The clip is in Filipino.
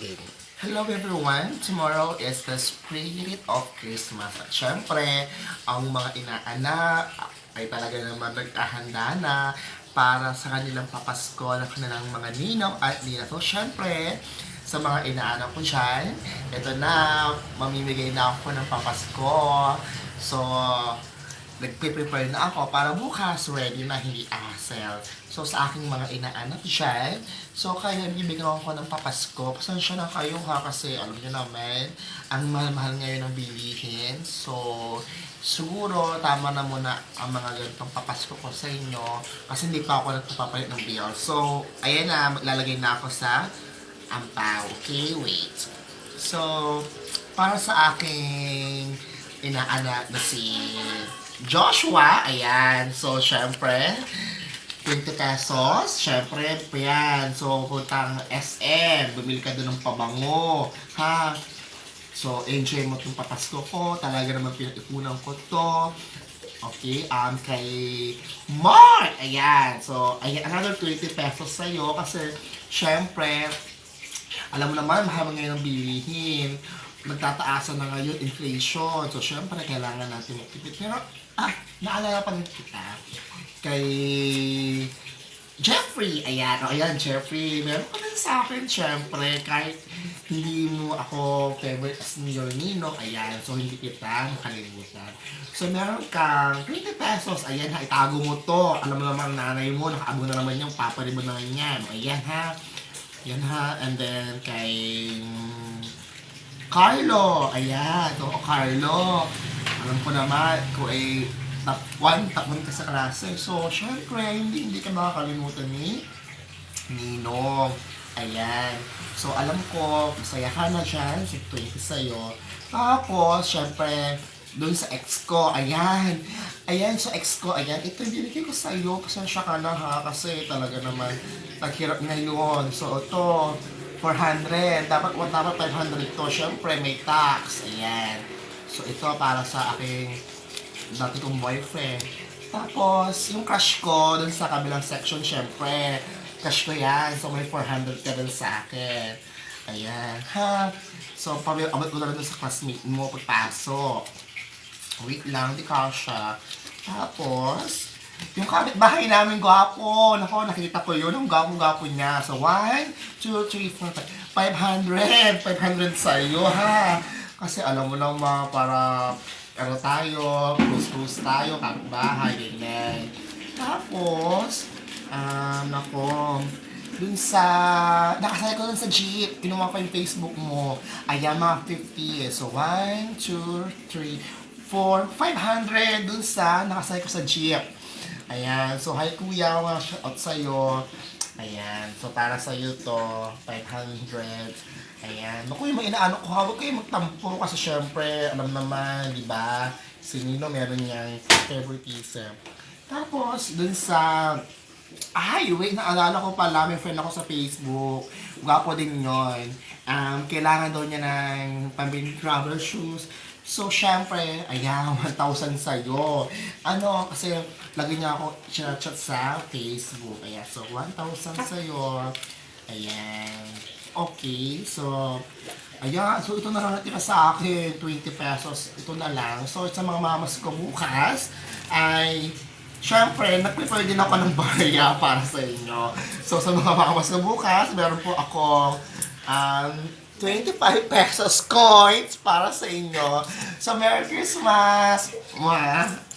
Game. Hello everyone! Tomorrow is the spirit of Christmas. At syempre, ang mga inaanak ay talaga naman nagkahanda na para sa kanilang papasko ng kanilang mga ninong at nina. So syempre, sa mga inaanak ko dyan, ito na, mamimigay na ako ng papasko. So, nagpe-prepare na ako para bukas ready na hindi hassle. So sa aking mga inaanak dyan, so kaya bibigyan ko ng papasko. Pasensya na kayo ha kasi alam niyo naman, ang mahal-mahal ngayon ng bilihin. So siguro tama na muna ang mga ganitong papasko ko sa inyo kasi hindi pa ako nagpapapalit ng bill. So ayan na, maglalagay na ako sa ampaw. Okay, wait. So, para sa aking inaanak na si Joshua, ayan. So, syempre, 20 pesos. Syempre, yan. So, puntang SM. Bumili ka doon ng pabango. Ha? So, enjoy mo itong papasko ko. Talaga naman pinag-ipunan ko to. Okay, um, kay Mark! Ayan. So, ayan, another 20 pesos sa'yo kasi, syempre, alam mo naman, mahal ngayon ang bilihin. Nagtataasan na ngayon inflation. So, syempre, kailangan natin magtipid. Pero, ah, naalala pa rin kita kay Jeffrey. Ayan, o ayan, Jeffrey. Meron ka rin sa akin, syempre, kahit hindi mo ako favorite as your ninong, ayan, so hindi kita makalimutan. So, meron kang 20 pesos, ayan ha, itago mo to. Alam mo naman, nanay mo, nakaabo na naman yung papa mo naman yan. Ayan ha, yan ha, and then kay Carlo, ayan, so Carlo, alam ko naman, kung ay top 1, top 1 ka sa klase. So, syempre, hindi, hindi ka makakalimutan ni Ninong. Ayan. So, alam ko, masaya ka na dyan, si 20 sa'yo. Tapos, syempre, doon sa ex ko, ayan. Ayan, sa ex ko, ayan. Ito, binigay ko sa'yo. Pasensya ka na ha, kasi talaga naman, naghirap ngayon. So, ito, 400. Dapat, what, dapat 500 to. Syempre, may tax. Ayan. So, ito para sa aking dati kong boyfriend. Tapos, yung crush ko dun sa kabilang section, syempre, crush ko yan. So, may 400 ka dun sa akin. Ayan. Ha? So, pabi- abot ko na rin sa classmate mo pagpasok. Wait lang, di ka siya. Tapos, yung kapitbahay namin gwapo. Nako, nakita ko yun. Ang gwapo-gwapo niya. So, 1, 2, 3, 4, 500. 500 sa'yo, ha? Kasi alam mo naman, para ano tayo, close-close tayo, kapitbahay, ganyan. Tapos, um, nako, dun sa, nakasaya ko dun sa jeep, kinuha ko yung Facebook mo, ayan mga 50 eh. So, 1, 2, 3, 4, 500 dun sa, nakasaya ko sa jeep. Ayan, so hi kuya, shoutout sa'yo. Ayan, so para sa'yo to, 500. Ayan, naku yung mga inaano ko, hawag kayo magtampo kasi syempre, alam naman, di ba? Si Nino meron niyang favoritism. Tapos, dun sa ay, wait, naalala ko pala, may friend ako sa Facebook. Gwapo din yon. Um, kailangan daw niya ng pambiling travel shoes. So, syempre, ayan, 1,000 sa'yo. Ano, kasi lagi niya ako chat sa Facebook. Ayan, so 1,000 sa'yo. Ayan. Okay, so, ayan, so ito na lang natira sa akin, 20 pesos. Ito na lang. So, sa mga mamas ko bukas, ay, syempre, nag-prepare din ako ng barya para sa inyo. So, sa mga mamas ko bukas, meron po ako um, 25 pesos coins para sa inyo. So, Merry Christmas! Mwah!